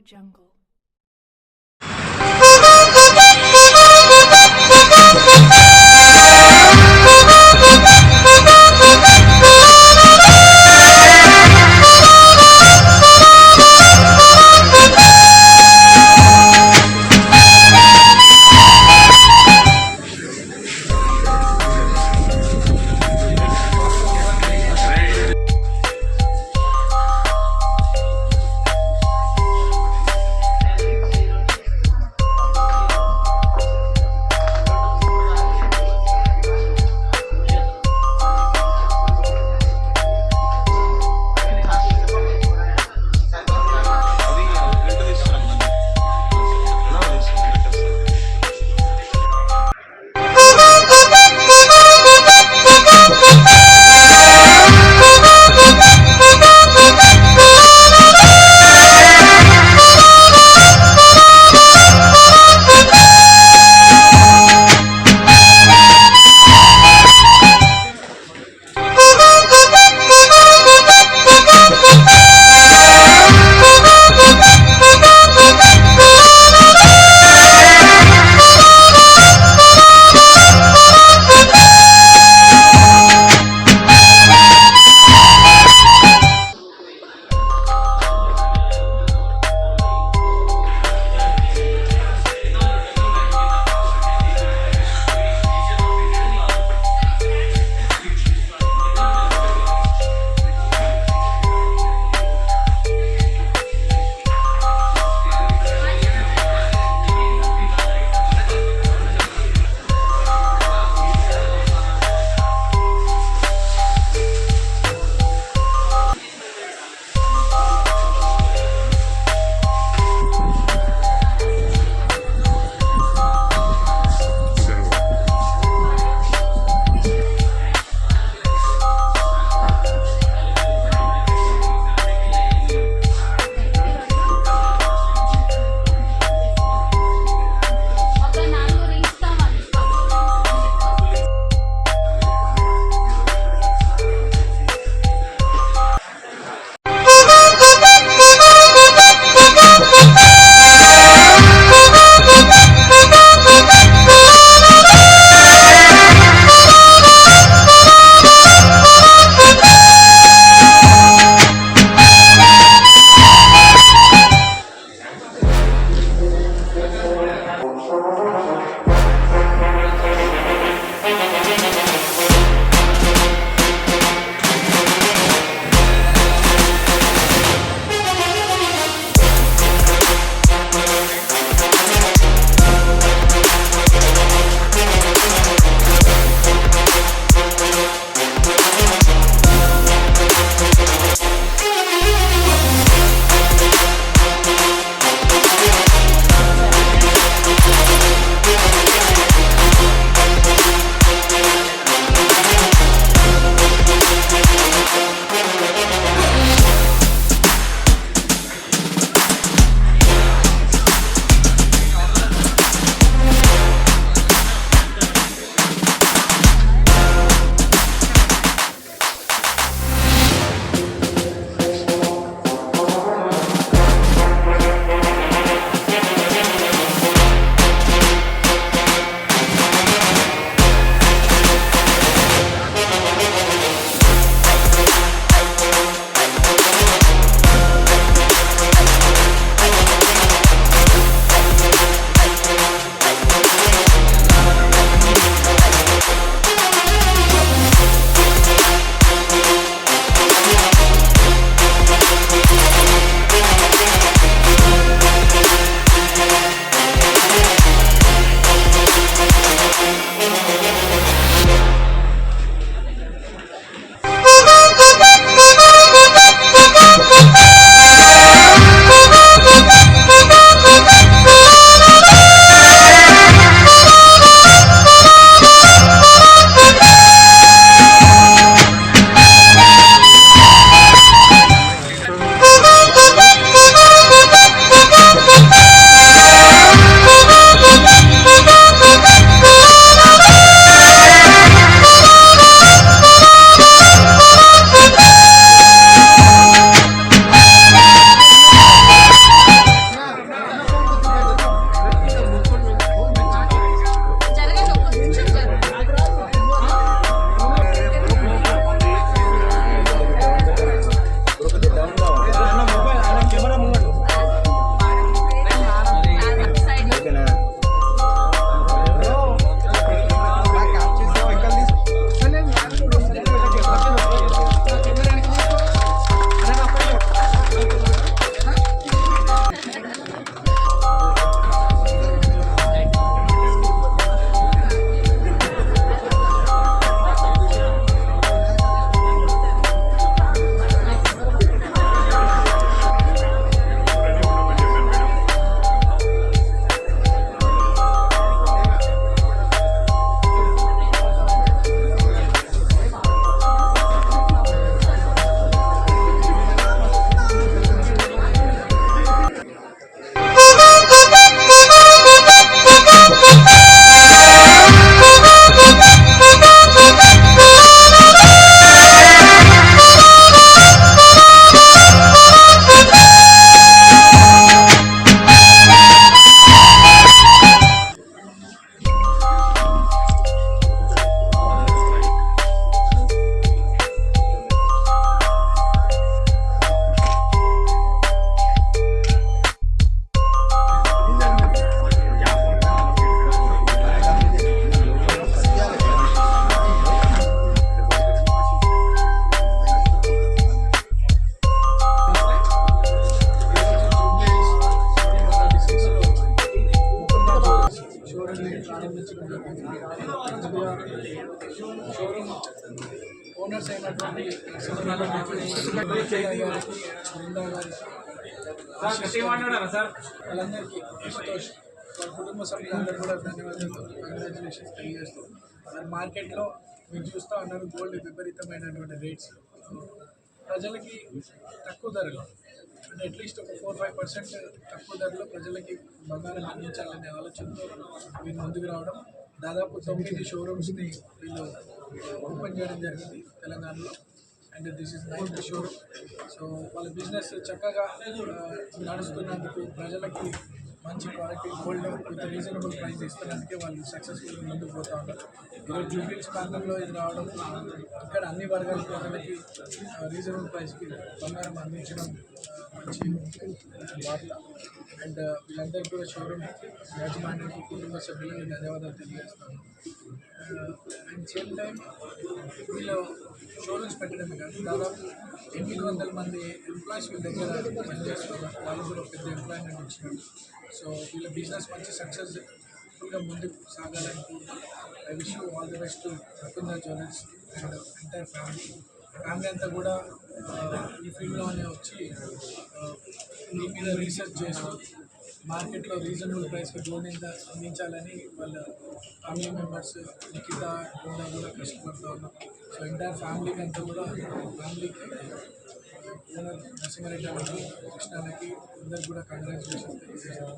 jungle. అయినటువంటి గారికి వాళ్ళందరికీ సంతోష్ వాళ్ళ కుటుంబ సభ్యులందరూ కూడా ధన్యవాదాలు కంగ్రాచులేషన్స్ తెలియజేస్తూ మరి మార్కెట్లో మీరు చూస్తూ ఉన్నారు గోల్డ్ విపరీతమైనటువంటి రేట్స్ ప్రజలకి తక్కువ ధరలో అంటే అట్లీస్ట్ ఒక ఫోర్ ఫైవ్ పర్సెంట్ తక్కువ ధరలో ప్రజలకి బంగారం అందించాలనే ఆలోచనతో వీళ్ళు ముందుకు రావడం దాదాపు తొమ్మిది షోరూమ్స్ని వీళ్ళు ఓపెన్ చేయడం జరిగింది తెలంగాణలో. And this is ninth showroom so వాళ్ళ బిజినెస్ చక్కగా నడుస్తున్నందుకు ప్రజలకి మంచి quality gold with reasonable price ఇస్తున్నందుకే వాళ్ళు సక్సెస్ఫుల్ ముందుకు పోతా ఉన్నారు ఈరోజు జూబ్లీస్ ప్రాంతంలో ఇది రావడం ఇక్కడ అన్ని వర్గాల ప్రజలకి రీజనబుల్ ప్రైస్కి బంగారం అందించడం మంచి వార్త. అండ్ వీళ్ళందరికీ కూడా షోరూమ్ యాజమాన్యానికి కుటుంబ సభ్యులకు ధన్యవాదాలు తెలియజేస్తాను. అండ్ సేమ్ టైం వీళ్ళు షోరూమ్స్ పెట్టడమే కాదు దాదాపు ఎనిమిది వందల మంది ఎంప్లాయీస్ వీళ్ళ దగ్గర పనిచేస్తున్నారు. వాళ్ళు కూడా పెద్ద ఎంప్లాయ్మెంట్ ఇచ్చినారు. సో వీళ్ళ బిజినెస్ మంచి సక్సెస్ఫుల్గా ముందుకు సాగాలని I wish you all the best Mukunda jewellers and entire family. Family అంతా కూడా ఈ ఫీల్డ్లోనే వచ్చి ఆ, దీని మీద రీసెర్చ్ చేస్తూ మార్కెట్లో రీజనబుల్ ప్రైస్కి లోన్ ఎంత అందించాలని వాళ్ళ ఫ్యామిలీ మెంబర్స్ నిఖిత కూడా కష్టపడుతూ ఉన్నాం. సో ఎంటైర్ ఫ్యామిలీకి అంతా కూడా ఫ్యామిలీకి ఓనర్ నరసింహారెడ్డి గారికి కృష్ణాలకి అందరికి కూడా కంగ్రాచులేషన్స్ తెలియజేస్తాను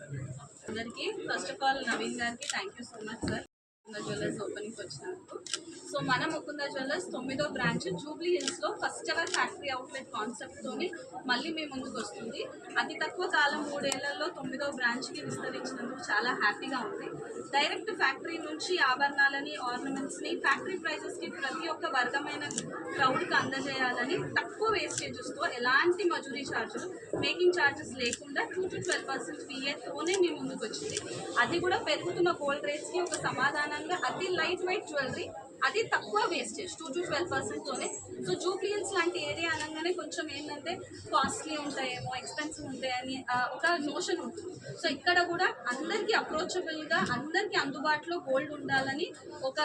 ధన్యవాదాలు అందరికీ ఫస్ట్ ఆఫ్ ఆల్ నవీన్ గారికి thank you so much sir Mukunda jewellers opening వచ్చినందుకు సో మన ముకుంద జ్యువెలర్స్ తొమ్మిదో బ్రాంచ్ జూబ్లీ హిల్స్లో ఫస్ట్ ఎవర్ ఫ్యాక్టరీ అవుట్లెట్ కాన్సెప్ట్తోని మళ్ళీ మీ ముందుకు వస్తుంది. అతి తక్కువ కాలం మూడేళ్ళలో తొమ్మిదో బ్రాంచ్కి విస్తరించినందుకు చాలా హ్యాపీగా ఉంది. డైరెక్ట్ ఫ్యాక్టరీ నుంచి ఆభరణాలని ఆర్నమెంట్స్ని ఫ్యాక్టరీ ప్రైజెస్కి ప్రతి ఒక్క వర్గమైన క్రౌడ్కి అందజేయాలని తక్కువ వేస్టేజెస్తో ఎలాంటి మజూరీ ఛార్జులు మేకింగ్ ఛార్జెస్ లేకుండా టూ టు ట్వెల్వ్ పర్సెంట్ ఫీఏతోనే మీ ముందుకు వచ్చింది. అది కూడా పెరుగుతున్న గోల్డ్ రేట్స్కి ఒక సమాధానంగా అతి లైట్ వెయిట్ జ్యువెలరీ అది తక్కువ వేస్టేజ్ టూ టు ట్వెల్వ్ పర్సెంట్తోనే సో జూబ్లీహిల్స్ లాంటి ఏరియా అనగానే కొంచెం ఏంటంటే కాస్ట్లీ ఉంటాయేమో ఎక్స్పెన్సివ్ ఉంటాయని ఒక నోషన్ ఉంటుంది. సో ఇక్కడ కూడా అందరికీ అప్రోచబుల్గా అందరికీ అందుబాటులో గోల్డ్ ఉండాలని ఒక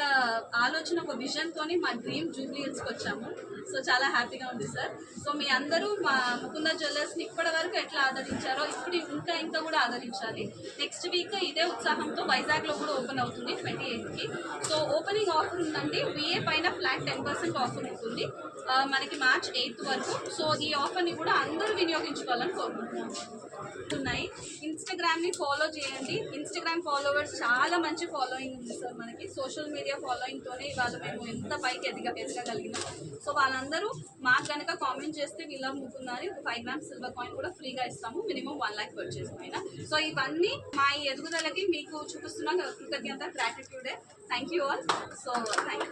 ఆలోచన ఒక విజన్తోని మా డ్రీమ్ జూబ్లీహిల్స్కి వచ్చాము. సో చాలా హ్యాపీగా ఉంది సార్ సో మీ అందరూ మా ముకుంద జ్యువెలర్స్ని ఇప్పటి వరకు ఎట్లా ఆదరించారో ఇప్పుడు ఇంకా ఇంకా కూడా ఆదరించాలి. నెక్స్ట్ వీక్ ఇదే ఉత్సాహంతో వైజాగ్లో కూడా ఓపెన్ అవుతుంది ట్వంటీ ఎయిత్కి సో ఓపెనింగ్ ఆఫర్ ఉందండి. బిఏ పైన ఫ్లాట్ టెన్ పర్సెంట్ ఆఫర్ ఉంటుంది. ఆ, మనకి మార్చ్ ఎయిత్ వరకు. సో ఈ ఆఫర్ని కూడా అందరూ వినియోగించుకోవాలని కోరుకుంటున్నాం ఉన్నాయి ఇన్స్టాగ్రామ్ని ఫాలో చేయండి. ఇన్స్టాగ్రామ్ ఫాలోవర్స్ చాలా మంచి ఫాలోయింగ్ ఉంది సార్ మనకి. సోషల్ మీడియా ఫాలోయింగ్తోనే ఇవాళ మేము ఎంత పైకి ఎదిగ ఎదగగలిగినాం. సో వాళ్ళందరూ మాకు కనుక కామెంట్ చేస్తే వీళ్ళ ముక్కున్నారు ఒక ఫైవ్ గ్రామ్స్ సిల్వర్ కాయిన్ కూడా ఫ్రీగా ఇస్తాము. మినిమం వన్ ల్యాక్ పర్చేస్ పైన సో ఇవన్నీ మా ఈ ఎదుగుదలకి మీకు చూపిస్తున్న కృతజ్ఞత గ్రాటిట్యూడే thank you all so thank you